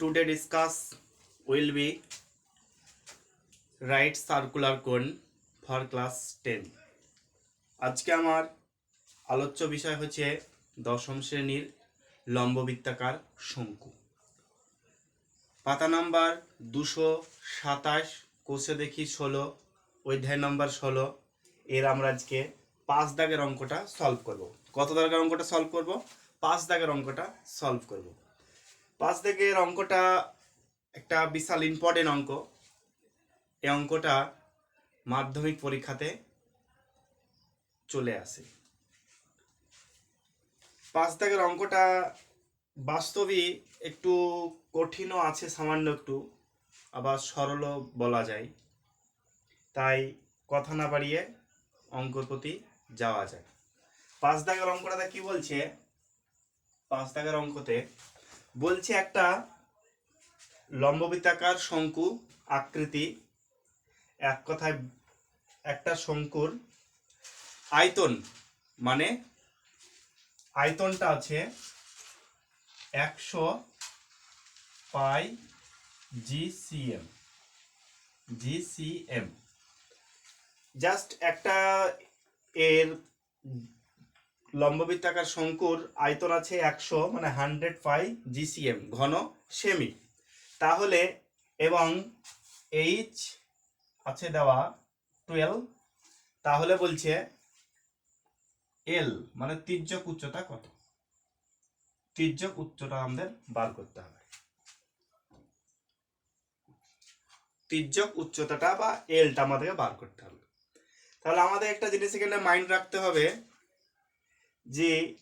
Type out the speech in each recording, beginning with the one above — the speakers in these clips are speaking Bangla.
today discuss will be right circular cone for class 10 আজকে আমার আলোচ্য বিষয় হচ্ছে দশম শ্রেণির লম্ববৃত্তাকার শঙ্কু। পাতা নাম্বার দুশো সাতাশ, কোষে দেখি ষোলো, অধ্যায় নাম্বার ষোলো। এর আমরা আজকে পাঁচ দাগের অঙ্কটা সলভ করব। কত দাগের অঙ্কটা সলভ করব? পাঁচ দাগের অঙ্কটা সলভ করব। পাঁচ দাগের অঙ্কটা একটা বিশাল ইম্পর্টেন্ট অঙ্ক। এই অঙ্কটা মাধ্যমিক পরীক্ষাতে চলে আসে। পাঁচ দাগের অঙ্কটা বাস্তবই একটু কঠিনও আছে, সামান্য একটু, আবার সরলও বলা যায়। তাই কথা না বাড়িয়ে অঙ্কর প্রতি যাওয়া যায়। পাঁচ দাগের অঙ্কটাতে কি বলছে? পাঁচ দাগের অঙ্কতে বলছে একটা লম্ববৃত্তাকার শঙ্কু আকৃতি। এক কথায় একটা শঙ্কুর আয়তন মানে আয়তনটা আছে একশো পাই জিসিএম জিসিএম। জাস্ট একটা এর লম্ববৃত্তাকার শঙ্কুর আয়তন আছে একশো মানে হান্ড্রেড পাই জিসিএম ঘন সেমি। তাহলে, এবং এইচ আছে দেওয়া টুয়েলভ তাহলে বলছে এল মানে তির্যক উচ্চতা কত? তির্যক উচ্চতা আমাদের বার করতে হবে। তির্যক উচ্চতাটা বা এলটা আমাদেরকে বার করতে হবে। তাহলে আমাদের একটা জিনিস এখানে মাইন্ড রাখতে হবে। যে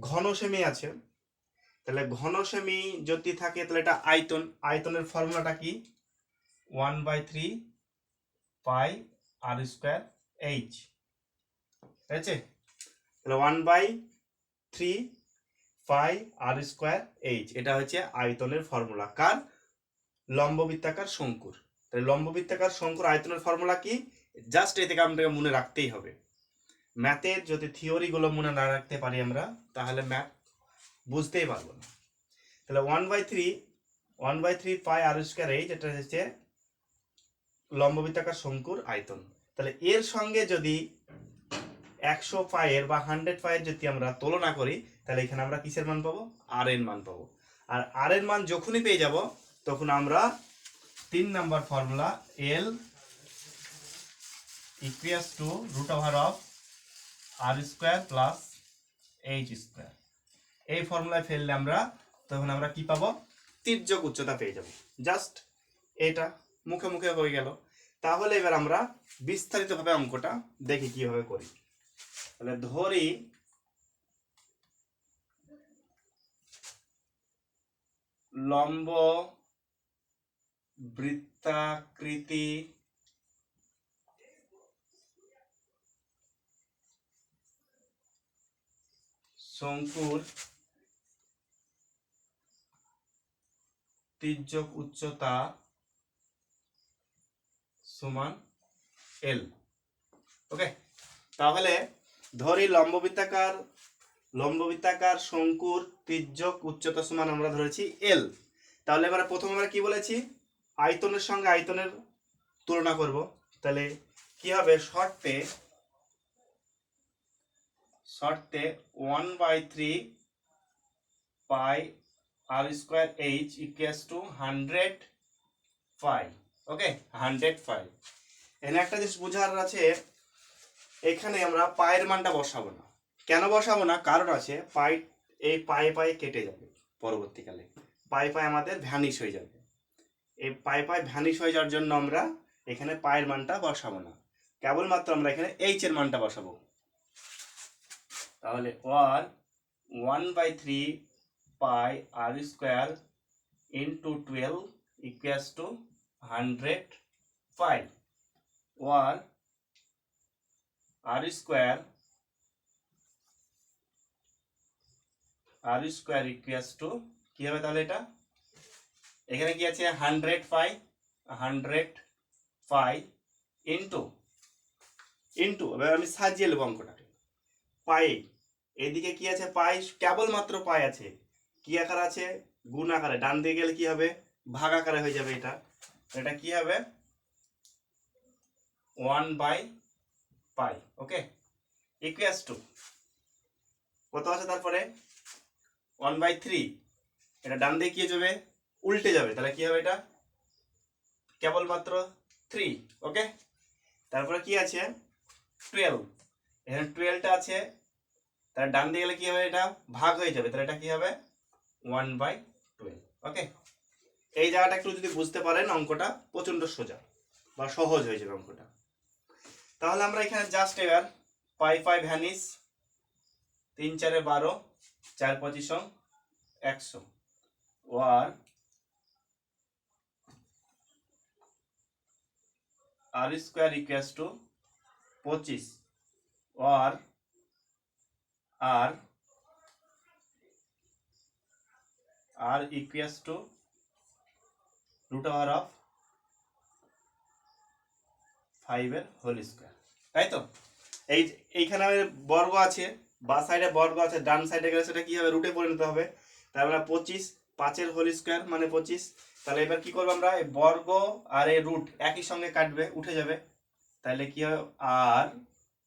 ঘন সেমি আছে, তাহলে ঘন সেমি যদি থাকে, তাহলে এটা আয়তন। আয়তনের ফর্মুলাটা কি? One by three pi r square h. ঠিক আছে তাহলে one by three pi r square h. এটা হচ্ছে আয়তনের ফর্মুলা। কার? লম্ববৃত্তাকার শঙ্কুর। তাহলে লম্ববৃত্তাকার শঙ্কুর আয়তনের ফর্মুলা কি? জাস্ট এ থেকে আমাদেরকে মনে রাখতেই হবে। ম্যাথের যদি থিওরিগুলো মনে না রাখতে পারি আমরা, তাহলে ম্যাথ বুঝতেই পারব না। তাহলে one by three one by three pi r square h এটা হচ্ছে লম্ববৃত্তাকার শঙ্কুর আয়তন। তাহলে এর সঙ্গে যদি একশো পায়ের বা হান্ড্রেড পায়ের যদি আমরা তুলনা করি, তাহলে এখানে আমরা কিসের মান পাবো? আর এর মান পাবো। আর আর এর মান যখনই পেয়ে যাব, তখন আমরা তিন number formula L equals to root over of r square plus h square এই ফর্মুলায় ফেললে আমরা, তখন আমরা কি পাবো? তির্যক উচ্চতা পেয়ে যাব। জাস্ট এটা মুখে মুখে হয়ে গেল। তাহলে এবার আমরা বিস্তারিতভাবে অঙ্কটা দেখি কীভাবে করি। তাহলে ধরি লম্ব বৃত্তাকৃতি শঙ্কুর তির্যক উচ্চতা সমান এল ওকে তাহলে ধরি লম্ববৃত্তাকার লম্ববৃত্তাকার শঙ্কুর তির্যক উচ্চতা সমান আমরা ধরেছি এল তাহলে এবারে প্রথম আমরা কি বলেছি? আয়তনের সঙ্গে আয়তনের তুলনা করব। তাহলে কি হবে? শর্তে শর্তে one by three pi r square h equals to hundred five okay hundred five এখানে একটা জিনিস বোঝার আছে, এখানে আমরা পায়ের মানটা বসাবো না। কেন বসাবো না? কারণ আছে পাই এই পায়ে পায়ে কেটে যাবে পরবর্তীকালে। পায়ে পায়ে আমাদের ভ্যানিশ হয়ে যাবে। এই পায়ে পায়ে ভ্যানিশ হয়ে যাওয়ার জন্য আমরা এখানে পায়ের মানটা বসাবো না। কেবলমাত্র আমরা এখানে এইচ এর মানটা বসাবো। তাহলে one one by three pi r square into twelve equals to hundred five one r square r square equals to কি হবে তাহলে এটা? এখানে কি আছে? Hundred five hundred five into into এবার আমি সাজিয়ে নেব অঙ্কটাকে পাই। এদিকে কি আছে? পাই। কেবলমাত্র পাই আছে। কি আকার আছে? গুণ আকারে। ডান দিকে গেলে কি হবে? ভাগ আকারে হয়ে যাবে এটা। এটা কি হবে? One by pi. Okay? Equals to. কত আছে তারপরে? One by three. এটা ডান দিকে কি যাবে? উল্টে যাবে। তাহলে কি হবে এটা? কেবলমাত্র থ্রি। ওকে? তারপরে কি আছে? টুয়েলভ। এখানে টুয়েলভটা আছে। তাহলে ডান দিকে গেলে কি হবে? এটা ভাগ হয়ে যাবে। তাহলে এটা কি হবে? ওয়ান বাই টুয়েলভ ওকে এই জায়গাটা একটু যদি বুঝতে পারেন, অঙ্কটা প্রচণ্ড সোজা বা সহজ হয়ে যাবে অঙ্কটা। তাহলে আমরা এখানে জাস্ট এবার পাই পাই ভ্যানিস তিন চারে বারো, চার পঁচিশ একশো। Or r square equals to পঁচিশ। Or r r equals to root over of ফাইভের হোল স্কোয়ার তাই তো? এই এইখানে আমাদের বর্গ আছে, বা সাইডে বর্গ আছে, ডান সাইডে গেলে সেটা কি হবে রুটে পরিণত হবে? তার মানে পঁচিশ পাঁচের হোল স্কোয়ার মানে পঁচিশ। তাহলে এবার কি করব আমরা? বর্গ আর এই রুট একই সঙ্গে কাটবে, উঠে যাবে। তাহলে কি হবে? R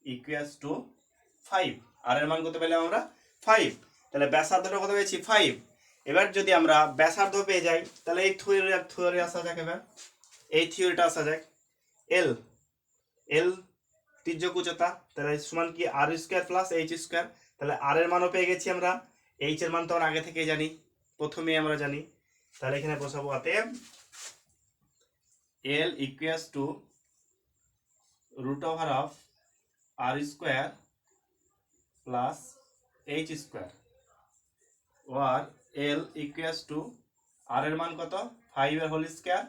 equals to five r এর মান কত পেলাম আমরা? ফাইভ তাহলে ব্যাসার্ধটা কত পেয়েছি? ফাইভ এবার যদি আমরা ব্যাসার্ধ পেয়ে যাই, তাহলে এই থিওরি থিওরি আসা যাক এবার। এই থিওরিটা আসা যাক। এল এল তির্যক উচ্চতা তাহলে সমান কি? R square plus h square তাহলে আর এর মানও পেয়ে গেছি আমরা। এইচ এর মান তো আগে থেকেই জানি। প্রথমেই আমরা জানি। তাহলে এখানে বসাবো অতএব L equals to root over of r square plus h square or L equals to r এর মান কত? ফাইভ এর হোল স্কোয়ার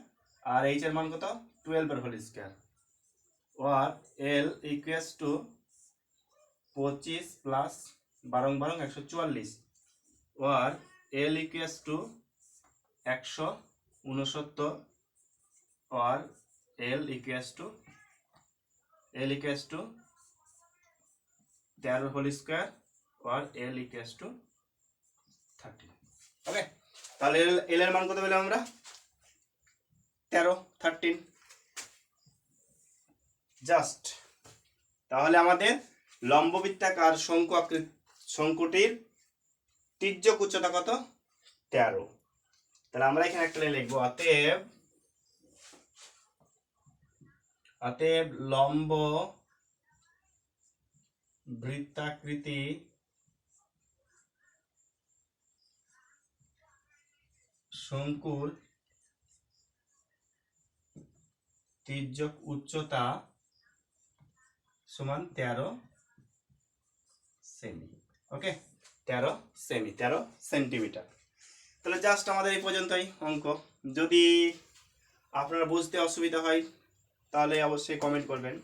আর এইচ এর মান কত? টুয়েলভ এর whole square or L equals to পঁচিশ প্লাস বারং বারং একশো চুয়াল্লিশ ওয়ার এল ইকুয়াস টু একশো উনসত্তর or L equals to L equals to তেরো whole square or L equals to thirty. Okay? তাহলে এল এর মান কত পেলাম আমরা? তেরো থার্টিন জাস্ট তাহলে আমাদের লম্ববৃত্তাকার শঙ্কু আকৃতি শঙ্কুটির তির্যক উচ্চতা কত? তেরো। তাহলে আমরা এখানে একটা লিখব। অতএব অতএব লম্ব বৃত্তাকৃতি শঙ্কুর তির্যক উচ্চতা সমান তেরো সেমি। ওকে তেরো সেমি, তেরো সেন্টিমিটার। তাহলে জাস্ট আমাদের এই পর্যন্তই অঙ্ক। যদি আপনারা বুঝতে অসুবিধা হয়, তাহলে অবশ্যই কমেন্ট করবেন।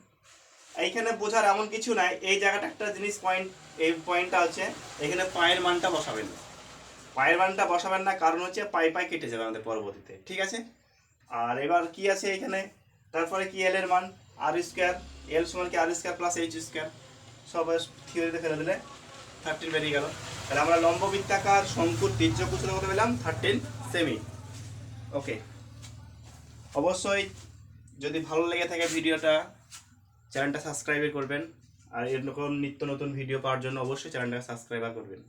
এইখানে বোঝার এমন কিছু নাই। এই জায়গাটা একটা জিনিস পয়েন্ট এই পয়েন্টটা হচ্ছে, এখানে পায়ের মানটা বসাবেন না। পায়ের মানটা বসাবেন না, কারণ হচ্ছে পাই পাই কেটে যাবে আমাদের পরবর্তীতে, ঠিক আছে? আর এবার কি আছে এখানে? তারপরে কি এল এর মান? আর স্কোয়ার এল সমান কি r square plus h square সব থিওরিতে ফেলে দিলে থার্টিন বেরিয়ে গেল। তাহলে আমরা লম্ব বৃত্তাকার শঙ্কুর তির্যক উচ্চতা কত পেলাম? থার্টিন সেমি ওকে অবশ্যই যদি ভালো লেগে থাকে ভিডিওটা চ্যানেলটা সাবস্ক্রাইব করবেন। আর এরকম নিত্য নতুন ভিডিও পাওয়ার জন্য অবশ্যই চ্যানেলটা সাবস্ক্রাইব করবেন।